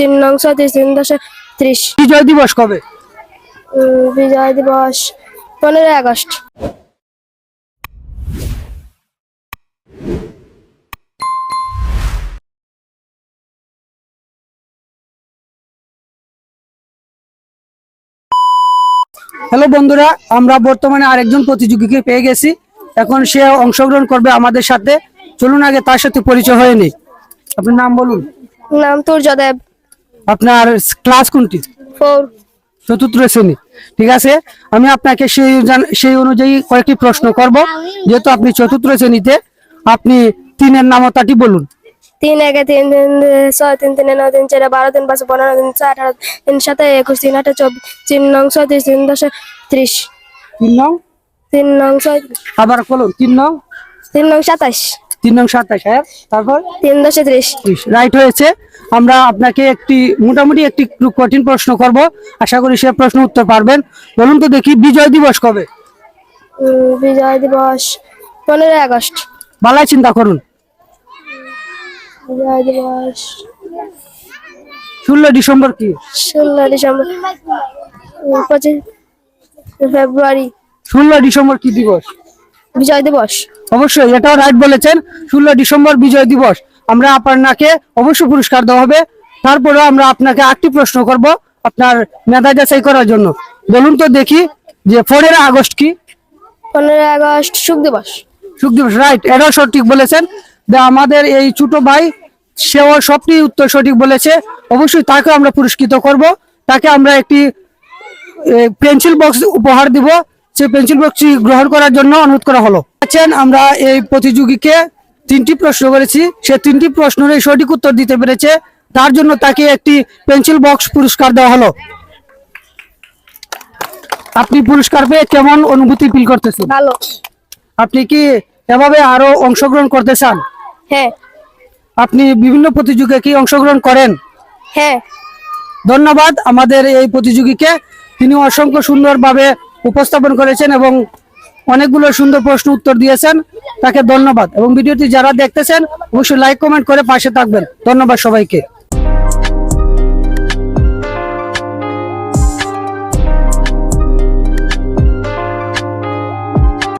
তিন নং ছত্রিশ তিন দশ ত্রিশ। বিজয় দিবস কবে? বিজয় দিবস পনেরোই আগস্ট। হ্যালো বন্ধুরা আমরা বর্তমানে আরেকজন প্রতিযোগীকে পেয়ে গেছি। এখন সে অংশগ্রহণ করবে আমাদের সাথে। চলুন আগে তার সাথে পরিচয় হয়ে নেই। আপনার নাম বলুন। নাম তোর তুর্যদেব। আপনার ক্লাস কোনটি? চতুর্থ শ্রেণি। ঠিক আছে? আমি আপনাকে সেই সেই অনুযায়ী কয়েকটি প্রশ্ন করব। যেহেতু আপনি চতুর্থ শ্রেণীতে আপনি তিনের নামতাটি বলুন। তিন একে তিন তিন ছয় তিন তিন নয় তিন চার বারো তিন পাঁচ পনেরো তিন চার আঠারো তিন সাথে একুশ তিন আঠারো চব্বিশ তিন নং ছত্রিশ তিন দশ ত্রিশ। তিন নং? তিন নং ছয় আবার বলুন তিন নং? তিন নং সাতাশ। তিন নং সাতাশ হ্যাঁ তারপর? তিন দশে ত্রিশ। রাইট হয়েছে। আমরা আপনাকে একটি মোটামুটি একটি কঠিন প্রশ্ন করব। আশা করি সে প্রশ্ন উত্তর পারবেন। বলুন তো দেখি বিজয় দিবস কবে? বিজয় দিবস পনেরোই আগস্ট। বালাই চিন্তা করুন। বিজয় দিবস ষোলো ডিসেম্বর কি? ষোলো ডিসেম্বর পঁচিশ ফেব্রুয়ারি। ষোলো ডিসেম্বর কি দিবস? বিজয় দিবস। অবশ্যই এটাও রাইট বলেছেন ষোলো ডিসেম্বর বিজয় দিবস। আমরা আপনাকে অবশ্যই পুরস্কার দেওয়া হবে। তারপরে আমরা আপনাকে আটটি প্রশ্ন করব আপনার মেধা যাচাই করার জন্য। বলুন তো দেখি যে পনেরো আগস্ট কি? পনেরোই আগস্ট শুক দিবস। সুখ দিবস রাইট এটাও সঠিক বলেছেন। যে আমাদের এই ছোট ভাই সেও সবটি উত্তর সঠিক বলেছে। অবশ্যই তাকে আমরা পুরস্কৃত করব। তাকে আমরা একটি পেন্সিল বক্স উপহার দিব। সেই পেন্সিল বক্সটি গ্রহণ করার জন্য অনুরোধ করা হলো। আছেন আমরা এই প্রতিযোগীকে তিনটি প্রশ্ন করেছি। সে তিনটি প্রশ্নের সঠিক উত্তর দিতে পেরেছে। তার জন্য তাকে একটি পেন্সিল বক্স পুরস্কার দেওয়া হলো। আপনি পুরস্কার পেয়ে কেমন অনুভূতি ফিল করতেছেন? ভালো। আপনি কি এভাবে আরও অংশগ্রহণ করতে চান? হ্যাঁ। আপনি বিভিন্ন প্রতিযোগিতায় কি অংশগ্রহণ করেন? হ্যাঁ। ধন্যবাদ। আমাদের এই প্রতিযোগীকে তিনি অসংখ্য সুন্দরভাবে উপস্থাপন করেছেন এবং অনেকগুলো সুন্দর প্রশ্ন উত্তর দিয়েছেন। তাকে ধন্যবাদ। এবং ভিডিওটি যারা দেখতেছেন, অবশ্যই লাইক কমেন্ট করে পাশে থাকবেন। ধন্যবাদ সবাইকে।